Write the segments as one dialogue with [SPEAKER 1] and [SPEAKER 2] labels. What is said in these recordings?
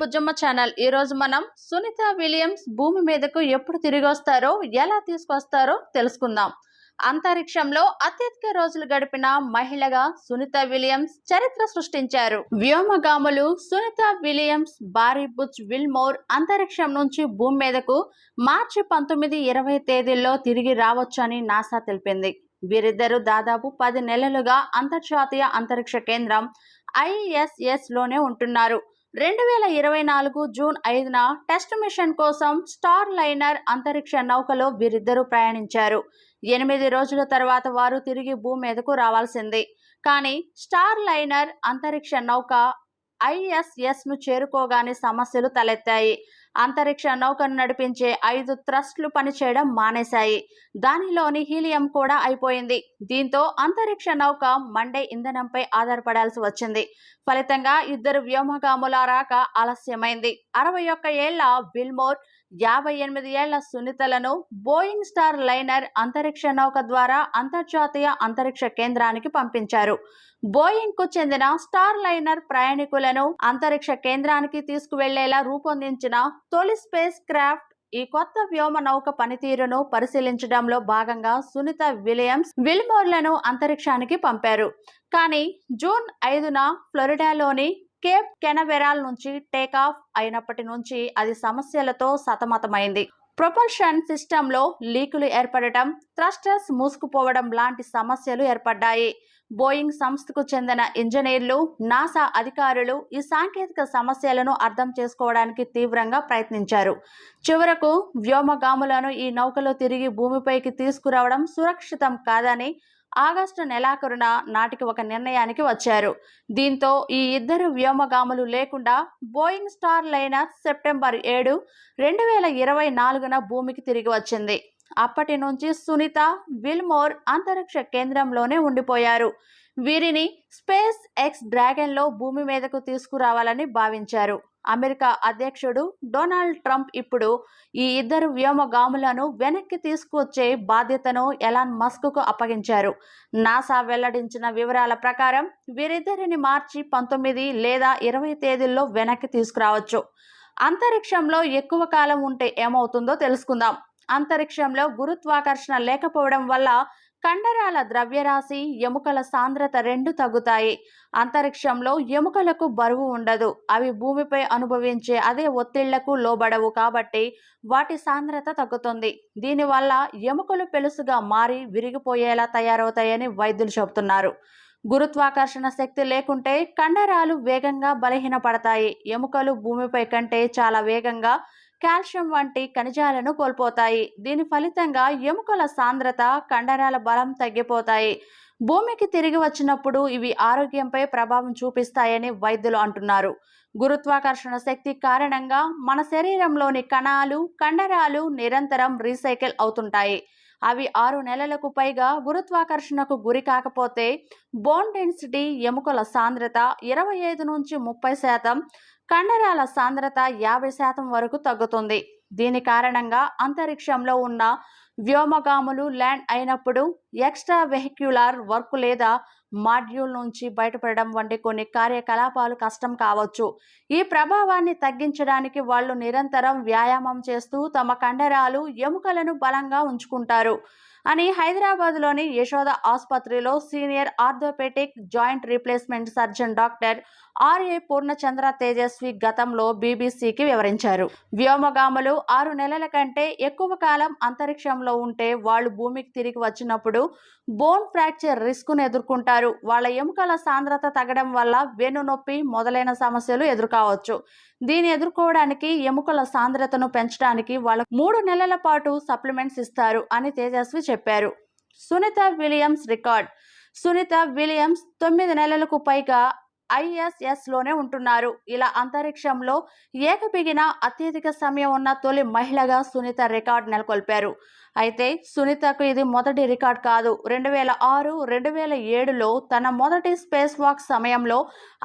[SPEAKER 1] Bujjamma channel. ఈ రోజు మనం సునీత విలియమ్స్ భూమి మీదకు ఎప్పుడు తిరిగి వస్తారో ఎలా తీసుకొస్తారో తెలుసుకుందాం. అంతరిక్షంలో అత్యధిక రోజులు గడిపిన మహిళగా సునీత విలియమ్స్ చరిత్ర సృష్టించారు. వ్యోమగాములు Sunita Williams Barry Butch Wilmore అంతరిక్షం నుంచి భూమి మీదకు మార్చి పంతొమ్మిది ఇరవై తేదీల్లో తిరిగి రావచ్చని నాసా తెలిపింది. వీరిద్దరూ దాదాపు పది నెలలుగా అంతర్జాతీయ అంతరిక్ష కేంద్రం ఐఎస్ఎస్లోనే ఉంటున్నారు. రెండు వేల ఇరవై నాలుగు జూన్ ఐదున టెస్ట్ మిషన్ కోసం స్టార్ లైనర్ అంతరిక్ష నౌకలో వీరిద్దరూ ప్రయాణించారు. ఎనిమిది రోజుల తర్వాత వారు తిరిగి భూమి మీదకు రావాల్సింది. కానీ స్టార్ లైనర్ అంతరిక్ష నౌక ఐఎస్ఎస్ను చేరుకోగానే సమస్యలు తలెత్తాయి. అంతరిక్ష నౌకను నడిపించే ఐదు థ్రస్ట్లు పనిచేయడం మానేశాయి. దానిలోని హీలియం కూడా అయిపోయింది. దీంతో అంతరిక్ష నౌక మండే ఇంధనంపై ఆధారపడాల్సి వచ్చింది. ఫలితంగా ఇద్దరు వ్యోమగాముల రాక ఆలస్యమైంది. అరవై ఒక్క ఏళ్ళ బిల్మోర్ యాభై ఎనిమిది ఏళ్ళ సునీతలను బోయింగ్ స్టార్ లైనర్ అంతరిక్ష నౌక ద్వారా అంతర్జాతీయ అంతరిక్ష కేంద్రానికి పంపించారు. బోయింగ్కు చెందిన స్టార్ లైనర్ ప్రయాణికులను అంతరిక్ష కేంద్రానికి తీసుకువెళ్ళేలా రూపొందించిన తొలి స్పేస్ క్రాఫ్ట్ ఈ కొత్త వ్యోమ నౌక పనితీరును పరిశీలించడంలో భాగంగా సునీత విలియమ్స్ విల్మోర్లను అంతరిక్షానికి పంపారు. కానీ జూన్ ఐదున ఫ్లోరిడాలోని కేప్ కెనవెరాల్ నుంచి టేకాఫ్ అయినప్పటి నుంచి అది సమస్యలతో సతమతమైంది. ప్రొపల్షన్ సిస్టంలో లీకులు ఏర్పడటం థ్రస్టర్స్ మూసుకుపోవడం లాంటి సమస్యలు ఏర్పడ్డాయి. బోయింగ్ సంస్థకు చెందిన ఇంజనీర్లు నాసా అధికారులు ఈ సాంకేతిక సమస్యలను అర్థం చేసుకోవడానికి తీవ్రంగా ప్రయత్నించారు. చివరకు వ్యోమగాములను ఈ నౌకలో తిరిగి భూమిపైకి తీసుకురావడం సురక్షితం కాదని ఆగస్టు నెలాఖరున నాటికి ఒక నిర్ణయానికి వచ్చారు. దీంతో ఈ ఇద్దరు వ్యోమగాములు లేకుండా బోయింగ్ స్టార్ లైనర్ సెప్టెంబర్ ఏడు రెండు వేల ఇరవై నాలుగున భూమికి తిరిగి వచ్చింది. అప్పటి నుంచి సునీత విల్మోర్ అంతరిక్ష కేంద్రంలోనే ఉండిపోయారు. వీరిని స్పేస్ ఎక్స్ డ్రాగన్లో భూమి మీదకు తీసుకురావాలని భావించారు. అమెరికా అధ్యక్షుడు డొనాల్డ్ ట్రంప్ ఇప్పుడు ఈ ఇద్దరు వ్యోమగాములను వెనక్కి తీసుకువచ్చే బాధ్యతను ఎలాన్ మస్క్కు అప్పగించారు. నాసా వెల్లడించిన వివరాల ప్రకారం వీరిద్దరిని మార్చి పంతొమ్మిది లేదా ఇరవై తేదీల్లో వెనక్కి తీసుకురావచ్చు. అంతరిక్షంలో ఎక్కువ కాలం ఉంటే ఏమవుతుందో తెలుసుకుందాం. అంతరిక్షంలో గురుత్వాకర్షణ లేకపోవడం వల్ల కండరాల ద్రవ్యరాశి ఎముకల సాంద్రత రెండు తగ్గుతాయి. అంతరిక్షంలో ఎముకలకు బరువు ఉండదు. అవి భూమిపై అనుభవించే అదే ఒత్తిళ్ళకు లోబడవు కాబట్టి వాటి సాంద్రత తగ్గుతుంది. దీనివల్ల ఎముకలు పెలుసుగా మారి విరిగిపోయేలా తయారవుతాయని వైద్యులు చెబుతున్నారు. గురుత్వాకర్షణ శక్తి లేకుంటే కండరాలు వేగంగా బలహీనపడతాయి. ఎముకలు భూమిపై కంటే చాలా వేగంగా కాల్షియం వంటి ఖనిజాలను కోల్పోతాయి. దీని ఫలితంగా ఎముకల సాంద్రత కండరాల బలం తగ్గిపోతాయి. భూమికి తిరిగి వచ్చినప్పుడు ఇవి ఆరోగ్యంపై ప్రభావం చూపిస్తాయని వైద్యులు అంటున్నారు. గురుత్వాకర్షణ శక్తి కారణంగా మన శరీరంలోని కణాలు కండరాలు నిరంతరం రీసైకిల్ అవుతుంటాయి. అవి ఆరు నెలలకు పైగా గురుత్వాకర్షణకు గురి కాకపోతే బోన్ డెన్సిటీ ఎముకల సాంద్రత ఇరవై ఐదు నుంచి ముప్పై శాతం కండరాల సాంద్రత యాభై శాతం వరకు తగ్గుతుంది. దీని కారణంగా అంతరిక్షంలో ఉన్న వ్యోమగాములు ల్యాండ్ అయినప్పుడు ఎక్స్ట్రా వెహిక్యులర్ వర్క్ లేదా మాడ్యూల్ నుంచి బయటపడడం వంటి కొన్ని కార్యకలాపాలు కష్టం కావచ్చు. ఈ ప్రభావాన్ని తగ్గించడానికి వాళ్ళు నిరంతరం వ్యాయామం చేస్తూ తమ కండరాలు ఎముకలను బలంగా ఉంచుకుంటారు. అని హైదరాబాద్లోని యశోద ఆసుపత్రిలో senior orthopaedic joint replacement surgeon doctor R A Purnachandra Tejaswi గతంలో బీబీసీకి వివరించారు. వ్యోమగాములు ఆరు నెలల కంటే ఎక్కువ కాలం అంతరిక్షంలో ఉంటే వాళ్ళు భూమికి తిరిగి వచ్చినప్పుడు బోన్ ఫ్రాక్చర్ రిస్క్ను ఎదుర్కొంటారు. వాళ్ళ ఎముకల సాంద్రత తగ్గడం వల్ల వెన్ను నొప్పి మొదలైన సమస్యలు ఎదుర్కోవచ్చు. దీన్ని ఎదుర్కోవడానికి ఎముకల సాంద్రతను పెంచడానికి వాళ్ళ మూడు నెలల పాటు సప్లిమెంట్స్ ఇస్తారు అని తేజస్వి చెప్పారు. Sunita Williams record. Sunita Williams తొమ్మిది నెలలకు పైగా ఐఎస్ఎస్లోనే ఉంటున్నారు. ఇలా అంతరిక్షంలో ఏకబిగిన అత్యధిక సమయం ఉన్న తొలి మహిళగా సునీత రికార్డ్ నెలకొల్పారు. అయితే సునీతకు ఇది మొదటి రికార్డ్ కాదు. రెండు వేల ఆరు రెండు వేల ఏడులో తన మొదటి స్పేస్ వాక్ సమయంలో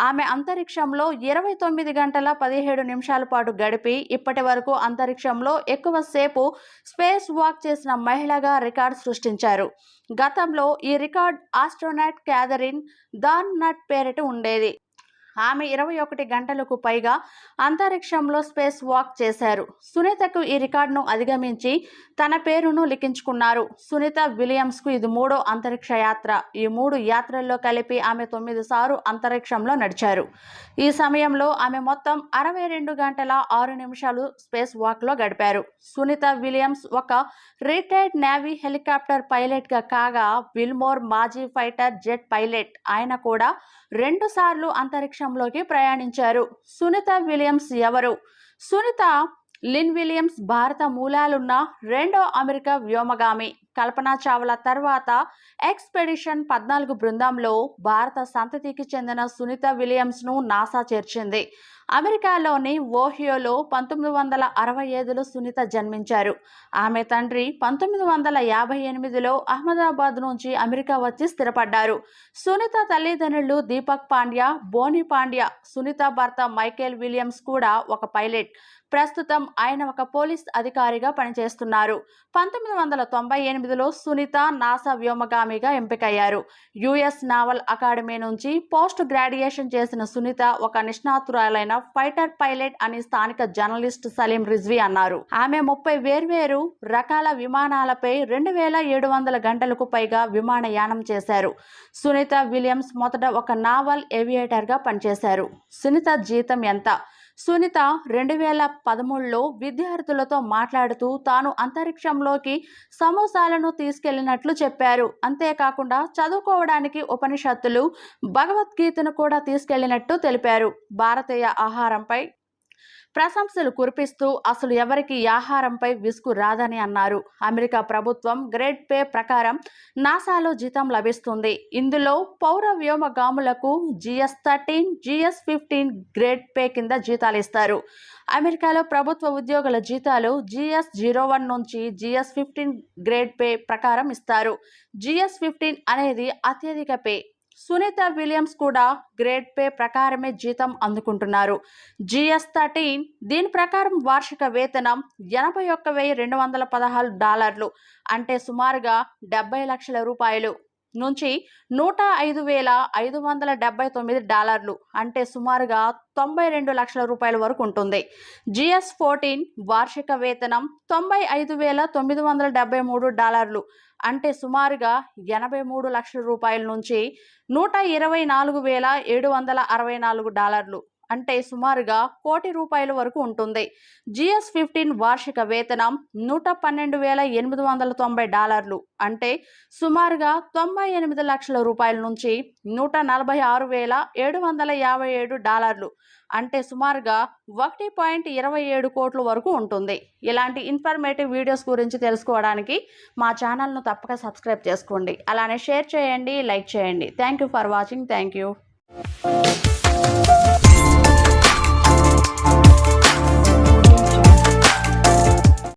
[SPEAKER 1] ఆమె అంతరిక్షంలో ఇరవై తొమ్మిది గంటల పదిహేడు నిమిషాల పాటు గడిపి ఇప్పటి వరకు అంతరిక్షంలో ఎక్కువసేపు స్పేస్ వాక్ చేసిన మహిళగా రికార్డ్ సృష్టించారు. గతంలో ఈ రికార్డ్ ఆస్ట్రోనాట్ క్యాథరిన్ దాన్ నట్ పేరిట ఉండేది. ఆమె ఇరవై ఒకటి గంటలకు పైగా అంతరిక్షంలో స్పేస్ వాక్ చేశారు. సునీతకు ఈ రికార్డును అధిగమించి తన పేరును లిఖించుకున్నారు. సునీత విలియమ్స్కు ఇది మూడో అంతరిక్ష యాత్ర. ఈ మూడు యాత్రల్లో కలిపి ఆమె తొమ్మిది సార్లు అంతరిక్షంలో నడిచారు. ఈ సమయంలో ఆమె మొత్తం అరవై రెండు గంటల ఆరు నిమిషాలు స్పేస్ వాక్లో గడిపారు. సునీత విలియమ్స్ ఒక రిటైర్డ్ నేవీ హెలికాప్టర్ పైలట్గా కాగా విల్మోర్ మాజీ ఫైటర్ జెట్ పైలట్. ఆయన కూడా రెండు సార్లు అంతరిక్షంలోకి ప్రయాణించారు. సునీత విలియమ్స్ ఎవరు? సునీత లిన్ విలియమ్స్ భారత మూలాలున్న రెండో అమెరికా వ్యోమగామి. కల్పనా చావ్లా తర్వాత ఎక్స్పెడిషన్ పద్నాలుగు బృందంలో భారత సంతతికి చెందిన సునీత విలియమ్స్ను నాసా చేర్చింది. అమెరికాలోని ఓహియోలో పంతొమ్మిది వందల అరవై ఐదులో సునీత జన్మించారు. ఆమె తండ్రి పంతొమ్మిది వందల యాభై ఎనిమిదిలో అహ్మదాబాద్ నుంచి అమెరికా వచ్చి స్థిరపడ్డారు. సునీత తల్లిదండ్రులు దీపక్ పాండ్యా బోని పాండ్యా సునీత భర్త మైకేల్ విలియమ్స్ కూడా ఒక పైలట్. ప్రస్తుతం ఆయన ఒక పోలీస్ అధికారిగా పనిచేస్తున్నారు. పంతొమ్మిది వందల తొంభై ఎనిమిదిలో సునీత నాసా వ్యోమగామిగా ఎంపికయ్యారు. యుఎస్ నావల్ అకాడమీ నుంచి పోస్ట్ గ్రాడ్యుయేషన్ చేసిన సునీత ఒక నిష్ణాతురాలైన ఫైటర్ పైలట్ అని స్థానిక జర్నలిస్ట్ సలీం రిజ్వీ అన్నారు. ఆమె ముప్పై వేర్వేరు రకాల విమానాలపై రెండు వేల ఏడు వందల గంటలకు పైగా విమానయానం చేశారు. సునీత విలియమ్స్ మొదట ఒక నావల్ ఏవియేటర్గా పనిచేశారు. సునీత జీతం ఎంత? సునీత రెండు వేల పదమూడులో విద్యార్థులతో మాట్లాడుతూ తాను అంతరిక్షంలోకి సమోసాలను తీసుకెళ్ళినట్లు చెప్పారు. అంతేకాకుండా చదువుకోవడానికి ఉపనిషత్తులు భగవద్గీతను కూడా తీసుకెళ్ళినట్టు తెలిపారు. భారతీయ ఆహారంపై ప్రశంసలు కురిపిస్తూ అసలు ఎవరికి ఆహారంపై విసుగు రాదని అన్నారు. అమెరికా ప్రభుత్వం గ్రేడ్ పే ప్రకారం నాసాలో జీతం లభిస్తుంది. ఇందులో పౌర వ్యోమగాములకు GS thirteen GS fifteen grade pay కింద జీతాలు ఇస్తారు. అమెరికాలో ప్రభుత్వ ఉద్యోగుల జీతాలు జిఎస్ జీరో వన్ నుంచి జిఎస్ ఫిఫ్టీన్ గ్రేడ్ పే ప్రకారం ఇస్తారు. జిఎస్ ఫిఫ్టీన్ అనేది అత్యధిక పే. సునీత విలియమ్స్ కూడా గ్రేడ్ పే ప్రకారమే జీతం అందుకుంటున్నారు. జిఎస్ థర్టీన్ దీని ప్రకారం వార్షిక వేతనం ఎనభై ఒక్క వెయ్యి రెండు వందల పదహారు డాలర్లు అంటే సుమారుగా డెబ్బై లక్షల రూపాయలు. నుంచి నూట ఐదు వేల ఐదు వందల డెబ్బై తొమ్మిది డాలర్లు అంటే సుమారుగా తొంభై రెండు లక్షల రూపాయల వరకు ఉంటుంది. జిఎస్ ఫోర్టీన్ వార్షిక వేతనం తొంభై ఐదు వేల తొమ్మిది వందల డెబ్బై మూడు డాలర్లు అంటే సుమారుగా ఎనభై మూడు లక్షల రూపాయల నుంచి నూట ఇరవై నాలుగు వేల ఏడు వందల అరవై నాలుగు డాలర్లు. అంటే సుమారుగా కోటి రూపాయల వరకు ఉంటుంది. జిఎస్ ఫిఫ్టీన్ వార్షిక వేతనం నూట పన్నెండు వేల ఎనిమిది వందల తొంభై డాలర్లు. అంటే సుమారుగా తొంభై ఎనిమిది లక్షల రూపాయల నుంచి నూట నలభై ఆరు వేల ఏడు వందల యాభై ఏడు డాలర్లు. అంటే సుమారుగా ఒకటి పాయింట్ ఇరవై ఏడు కోట్ల వరకు ఉంటుంది. ఇలాంటి ఇన్ఫర్మేటివ్ వీడియోస్ గురించి తెలుసుకోవడానికి మా ఛానల్ను తప్పక సబ్స్క్రైబ్ చేసుకోండి. అలానే షేర్ చేయండి లైక్ చేయండి. Thank you for watching thank you